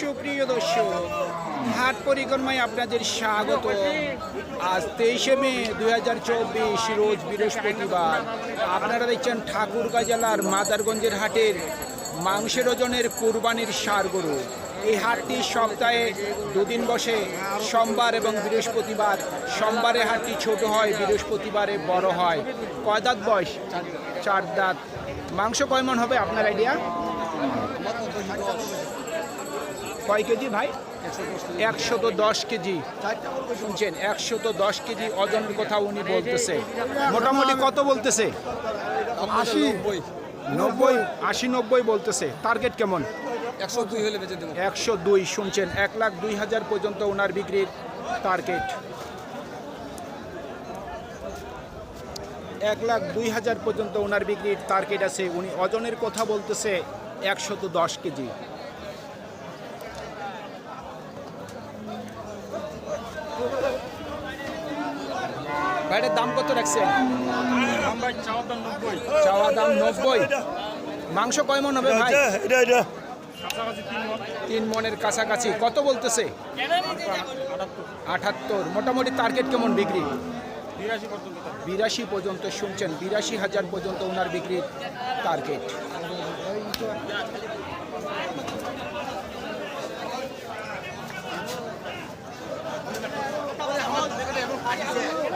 সুপ্রিয় দর্শক, হাট পরিক্রমায় আপনাদের স্বাগত। আজ তেইশে মে দুই হাজার চব্বিশ, রোজ বৃহস্পতিবার। আপনারা দেখছেন ঠাকুরগা জেলার মাদারগঞ্জের হাটের মাংসের ওজনের কুরবানির গরু এই হাটটি সপ্তাহে দুদিন বসে, সোমবার এবং বৃহস্পতিবার। সোমবারে হাটটি ছোট হয়, বৃহস্পতিবারে বড় হয়। কয় দাঁত বয়স? চার দাঁত। মাংস কয় মন হবে আপনার আইডিয়া? কয় কেজি ভাই? একশত দশ কেজি। শুনছেন একশত দশ কেজি ওজনের কথা উনি বলতেছে। মোটামুটি কত বলতেছে? আশি। নব্বই। আশি নব্বই বলতেছে। টার্গেট কেমন? একশো দুই হলে বেঁচে দেবো। একশো দুই শুনছেন এক লাখ দুই হাজার পর্যন্ত ওনার বিক্রির টার্গেট এক লাখ দুই হাজার পর্যন্ত ওনার বিক্রির টার্গেট আছে। উনি ওজনের কথা বলতেছে একশত দশ কেজি। বাইরের দাম কত রাখছেন চাওয়া দাম নব্বই। মাংস কয় মন হবে ভাই? তিন মনের কাছাকাছি। কত বলতেছে? আটাত্তর। মোটামুটি টার্গেট কেমন বিক্রি? বিরাশি পর্যন্ত শুনছেন। বিরাশি হাজার পর্যন্ত ওনার বিক্রির টার্গেট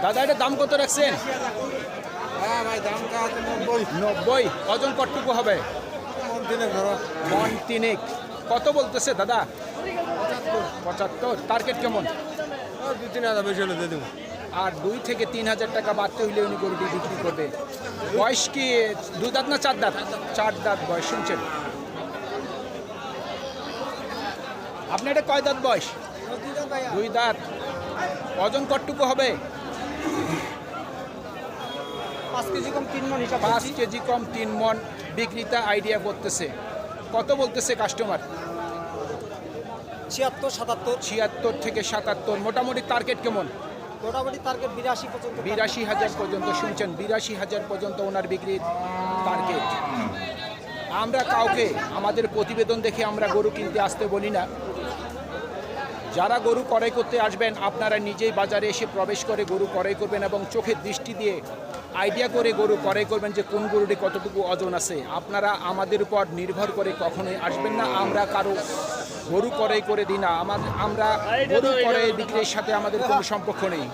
দাদা এটা দাম কত রাখছেন? হ্যাঁ ভাই আছে নব্বই। নব্বই। ওজন কতটুকু হবে? মন তিনেক কত বলতেছে দাদা? পঁচাত্তর। টার্গেট কেমন? দু তিন হাজার বেশি হলে দিয়ে দেবো। আর দুই থেকে তিন হাজার টাকা বাড়তে হইলে উনি গরুটি বিক্রি করবে। বয়স কি দু দাঁত না চার দাঁত? চার দাঁত বয়স শুনছেন? আপনার এটা কয় দাঁত বয়স? দুই দাঁত ওজন কতটুকু হবে? পাঁচ কেজি কম তিন মন হিসাব পাঁচ কেজি কম তিন মন বিক্রিতা আইডিয়া করতেছে। কত বলতেছে কাস্টমার ছিয়াত্তর সাতাত্তর। ছিয়াত্তর থেকে সাতাত্তর। মোটামুটি টার্গেট কেমন? মোটামুটি টার্গেট বিরাশি পর্যন্ত বিরাশি হাজার পর্যন্ত শুনছেন বিরাশি হাজার পর্যন্ত ওনার বিক্রির টার্গেট আমরা কাউকে আমাদের প্রতিবেদন দেখে আমরা গরু কিনতে আসতে বলি না। যারা গরু ক্রয় করতে আসবেন আপনারা নিজেই বাজারে এসে প্রবেশ করে গরু ক্রয় করবেন এবং চোখের দৃষ্টি দিয়ে আইডিয়া করে গরু ক্রয় করবেন যে কোন গরুটি কতটুকু ওজন আছে। আপনারা আমাদের উপর নির্ভর করে কখনোই আসবেন না। আমরা কারও গরু ক্রয় করে দিই না। আমাদের, আমরা গরু ক্রয় বিক্রির সাথে আমাদের কোনো সম্পর্ক নেই।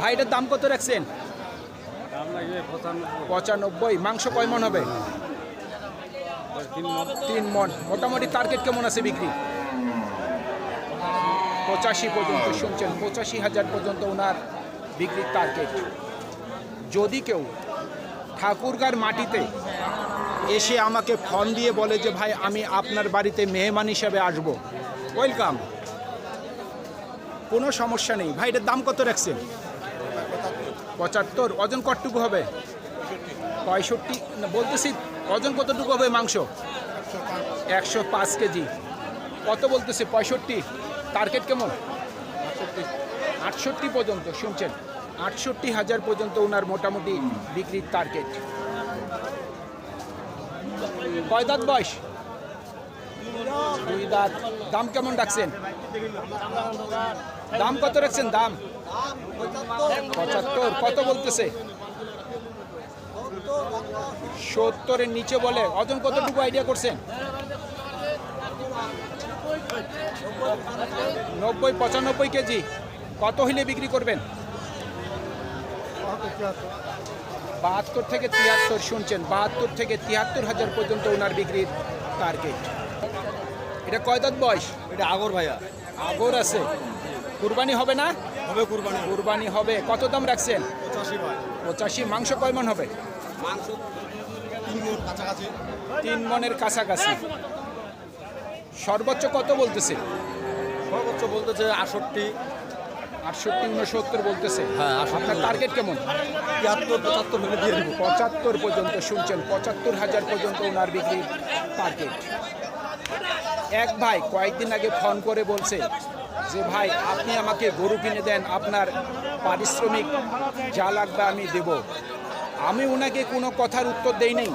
ভাই এটার দাম কত রাখছেন? পঁচানব্বই। মাংস কয় মন হবে? তিন মন। মোটামুটি টার্গেট কেমন আছে বিক্রি? পঁচাশি পর্যন্ত শুনছেন। পঁচাশি হাজার পর্যন্ত ওনার বিক্রির টার্গেট যদি কেউ ঠাকুরগার মাটিতে এসে আমাকে ফোন দিয়ে বলে যে, ভাই, আমি আপনার বাড়িতে মেহমান হিসাবে আসব। ওয়েলকাম কোনো সমস্যা নেই। ভাই, এটার দাম কত রাখছেন? পঁচাত্তর। ওজন কতটুকু হবে? পঁয়ষট্টি। বলতেছি, ওজন কতটুকু হবে মাংস? একশো পাঁচ কেজি। কত বলতেছে? পঁয়ষট্টি। টার্গেট কেমন? আটষট্টি পর্যন্ত, শুনছেন? আটষট্টি হাজার পর্যন্ত ওনার মোটামুটি বিক্রির টার্গেট কয় দাঁত বয়স? দুই দাঁত। দাম কেমন রাখছেন? দাম কত রাখছেন? দাম? পঁচাত্তর। কত বলতেছে? সত্তরের নিচে বলে। ওজন কতটুকু আইডিয়া করছেন? নব্বই, পঁচানব্বই কেজি। কত হইলে বিক্রি করবেন? বাহাত্তর থেকে তিয়াত্তর শুনছেন বাহাত্তর থেকে তিয়াত্তর হাজার পর্যন্ত ওনার বিক্রির টার্গেট এটা কয় দাঁত বয়স? এটা আগর ভাইয়া। আগর আছে। কুরবানি হবে না? হবে কুরবানি। কুরবানি হবে। কত দাম রাখছেন? পঁচাশি পঁচাশি। মাংস কয় মন হবে? মাংস তিন মন মনের কাছাকাছি। সর্বোচ্চ কত বলতেছে? সর্বোচ্চ বলতেছে আটষট্টি। আটষট্টি উনসত্তর বলতেছে। হ্যাঁ, 68 আপনার টার্গেট কেমন? তিয়াত্তর পঁচাত্তর হলে দিয়ে দেবো। পঁচাত্তর পর্যন্ত শুনছেন পঁচাত্তর হাজার পর্যন্ত ওনার বিক্রির টার্গেট এক ভাই কয়েকদিন আগে ফোন করে বলছে যে ভাই আপনি আমাকে গরু কিনে দেন আপনার পারিশ্রমিক যা লাগবে আমি দেব। আমি ওনাকে কোনো কথার উত্তর দেই নাই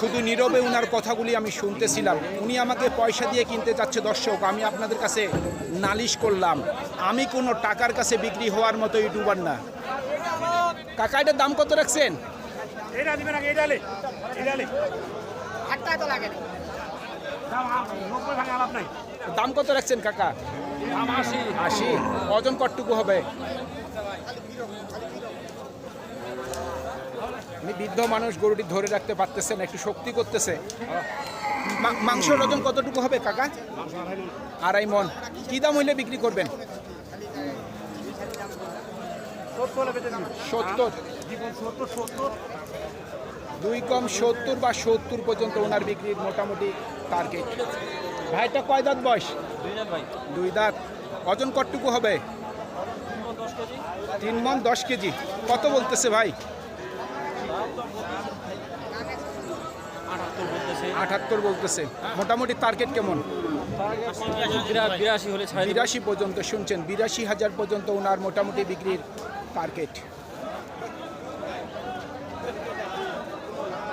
শুধু নীরবে উনার কথাগুলি আমি শুনতেছিলাম। উনি আমাকে পয়সা দিয়ে কিনতে যাচ্ছে দর্শক আমি আপনাদের কাছে নালিশ করলাম। আমি কোনো টাকার কাছে বিক্রি হওয়ার মতো ইউটিউবার না। কাকা এটার দাম কত রাখছেন? এটা দিবেন আগে এটা লে এটা লে। আটটায় তো লাগে দাম কত রাখছেন কাকা? আশি। ওজন কতটুকু হবে? বৃদ্ধ মানুষ গরুটি ধরে রাখতে পারতেছেন একটু শক্তি করতেছে। মা- মাংসের ওজন কতটুকু হবে কাকা? আড়াই মন। কি দাম হইলে বিক্রি করবেন? সত্তর দুই কম সত্তর বা সত্তর পর্যন্ত ওনার বিক্রির মোটামুটি টার্গেট ভাইটা কয় দাঁত বয়স? দুই দাঁত ওজন কতটুকু হবে? তিন মন দশ কেজি। কত বলতেছে ভাই? আটাত্তর বলতেছে। মোটামুটি টার্গেট কেমন? বিরাশি পর্যন্ত শুনছেন। বিরাশি হাজার পর্যন্ত ওনার মোটামুটি বিক্রির টার্গেট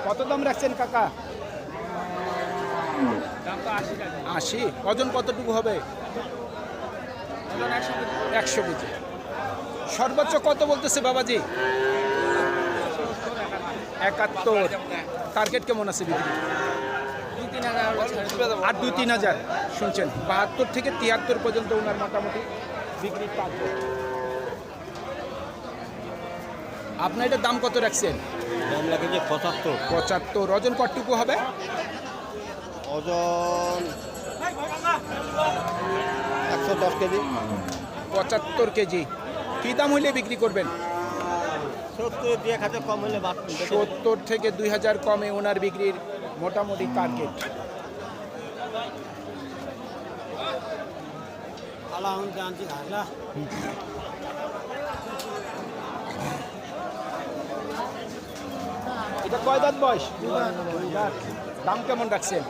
কত দাম রাখছেন কাকা? আশি। ওজন কতটুকু হবে? একশো কেজি। সর্বোচ্চ কত বলতেছে বাবাজি? একাত্তর। টার্গেট কেমন আছে বিক্রি? আর দুই তিন হাজার। শুনছেন বাহাত্তর থেকে তিয়াত্তর পর্যন্ত ওনার মোটামুটি বিক্রি টার্গেট আপনার এটার দাম কত রাখছেন? দাম লাগে যে পঁচাত্তর। পঁচাত্তর। ওজন কতটুকু হবে? ওজন একশো দশ কেজি। পঁচাত্তর কেজি। কী দাম হইলে বিক্রি করবেন? সত্তর থেকে দুই হাজার কমে ওনার বিক্রির মোটামুটি টার্গেট এটা কয় দাঁত বয়স? দাম কেমন রাখছেন?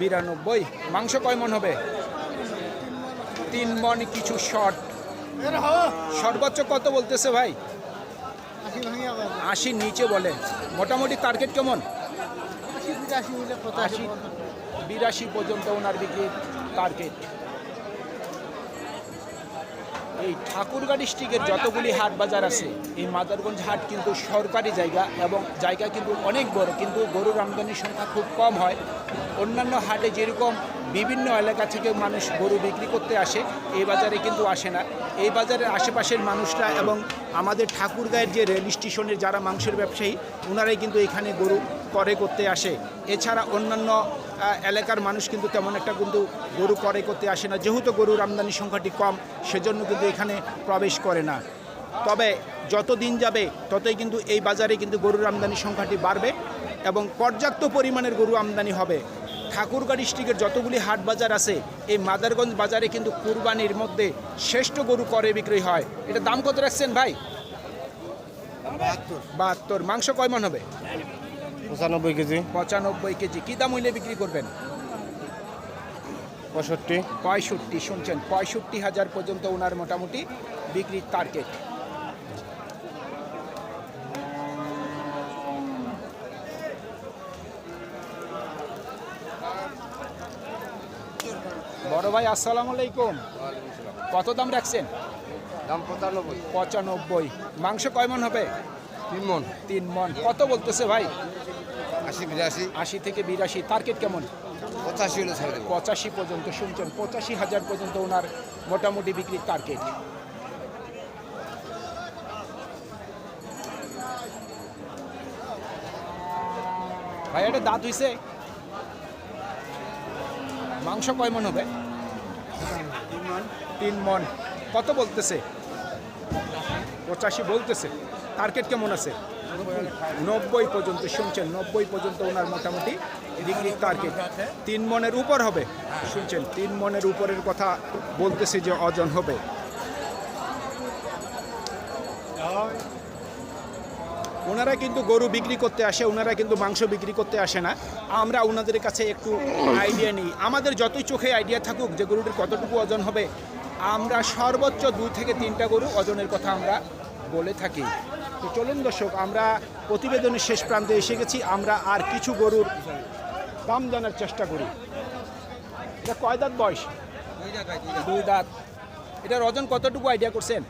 বিরানব্বই। মাংস কয় মন হবে? তিন মন কিছু শর্ট সর্বোচ্চ কত বলতেছে ভাই? আশির নিচে বলে। মোটামুটি টার্গেট কেমন? আশি বিরাশি পর্যন্ত। ওনার বিক্রি টার্গেট এই ঠাকুরগাঁ ডিস্ট্রিক্টের যতগুলি হাট বাজার আছে, এই মাদারগঞ্জ হাট কিন্তু সরকারি জায়গা এবং জায়গা কিন্তু অনেক বড়, কিন্তু গরুর আমদানির সংখ্যা খুব কম হয়। অন্যান্য হাটে যেরকম বিভিন্ন এলাকা থেকে মানুষ গরু বিক্রি করতে আসে, এই বাজারে কিন্তু আসে না। এই বাজারের আশেপাশের মানুষরা এবং আমাদের ঠাকুরগাঁয়ের যে রেল স্টেশনের যারা মাংসের ব্যবসায়ী ওনারাই কিন্তু এখানে গরু করে করতে আসে। এছাড়া অন্যান্য এলাকার মানুষ কিন্তু তেমন একটা কিন্তু গরু করে করতে আসে না। যেহেতু গরুর আমদানি সংখ্যাটি কম সেজন্য কিন্তু এখানে প্রবেশ করে না। তবে যত দিন যাবে ততই কিন্তু এই বাজারে কিন্তু গরুর আমদানি সংখ্যাটি বাড়বে এবং পর্যাপ্ত পরিমাণের গরু আমদানি হবে। ঠাকুরগাঁ ডিস্ট্রিক্টের যতগুলি হাট বাজার আছে এই মাদারগঞ্জ বাজারে কিন্তু কুরবানির মধ্যে শ্রেষ্ঠ গরু করে বিক্রি হয়। এটা দাম কত রাখছেন ভাই? বাহাত্তর। মাংস কয় মন হবে? পঁচানব্বই কেজি। পঁচানব্বই কেজি। কী দাম হইলে বিক্রি করবেন? পঁয়ষট্টি। পঁয়ষট্টি শুনছেন? পঁয়ষট্টি হাজার পর্যন্ত ওনার মোটামুটি বিক্রির টার্গেট বড় ভাই আসসালামু আলাইকুম। কত দাম রাখছেন? দাম পঁচানব্বই। পঁচানব্বই। মাংস কয় মন হবে? তিন মন। তিন মন। কত বলতেছে ভাই? আশি বিরাশি। আশি থেকে বিরাশি। টার্গেট কেমন? পঁচাশি হলে ছেড়ে দেবো। পঁচাশি পর্যন্ত শুনছেন। পঁচাশি হাজার পর্যন্ত ওনার মোটামুটি বিক্রির টার্গেট ভাই এটা দাঁত হইছে? মাংস কয় মন হবে? তিন মন। কত বলতেছে? পঁচাশি বলতেছে। টার্গেট কেমন আছে? নব্বই পর্যন্ত শুনছেন, নব্বই পর্যন্ত ওনার মোটামুটি বিক্রির টার্গেট তিন মনের উপর হবে, শুনছেন? তিন মনের উপরের কথা বলতেছে যে ওজন হবে। ওনারা কিন্তু গরু বিক্রি করতে আসে, ওনারা কিন্তু মাংস বিক্রি করতে আসে না। আমরা ওনাদের কাছে একটু আইডিয়া নিই। আমাদের যতই চোখে আইডিয়া থাকুক যে গরুটির কতটুকু ওজন হবে, আমরা সর্বোচ্চ দুই থেকে তিনটা গরু ওজনের কথা আমরা বলে থাকি। তো চলুন দর্শক আমরা প্রতিবেদনের শেষ প্রান্তে এসে গেছি। আমরা আর কিছু গরুর দাম জানার চেষ্টা করি। এটা কয় দাঁত বয়স? দুই দাঁত এটার ওজন কতটুকু আইডিয়া করছেন?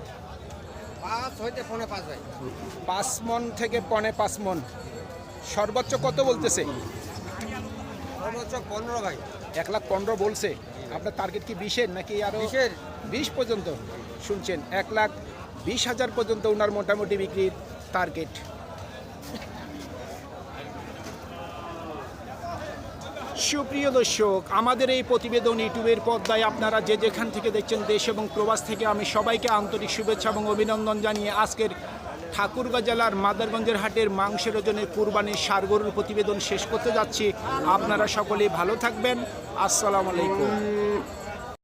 পাঁচ হইতে পনেরো পাঁচ ভাই। পাঁচ মন থেকে পনে পাঁচ মন। সর্বোচ্চ কত বলতেছে? সর্বোচ্চ পনেরো ভাই। এক লাখ পনেরো বলছে। আপনার টার্গেট কি বিশের নাকি আরও বিশের? বিশ পর্যন্ত? শুনছেন এক লাখ বিশ হাজার পর্যন্ত ওনার মোটামুটি বিক্রির টার্গেট সুপ্রিয় দর্শক, আমাদের এই প্রতিবেদন ইউটিউবের পর্দায় আপনারা যে যেখান থেকে দেখছেন দেশ এবং প্রবাস থেকে আমি সবাইকে আন্তরিক শুভেচ্ছা এবং অভিনন্দন জানিয়ে আজকের ঠাকুরগাঁ জেলার মাদারগঞ্জের হাটের মাংসের ওজনের কুরবানির সারগরুর প্রতিবেদন শেষ করতে যাচ্ছি। আপনারা সকলে ভালো থাকবেন। আসসালামু আলাইকুম।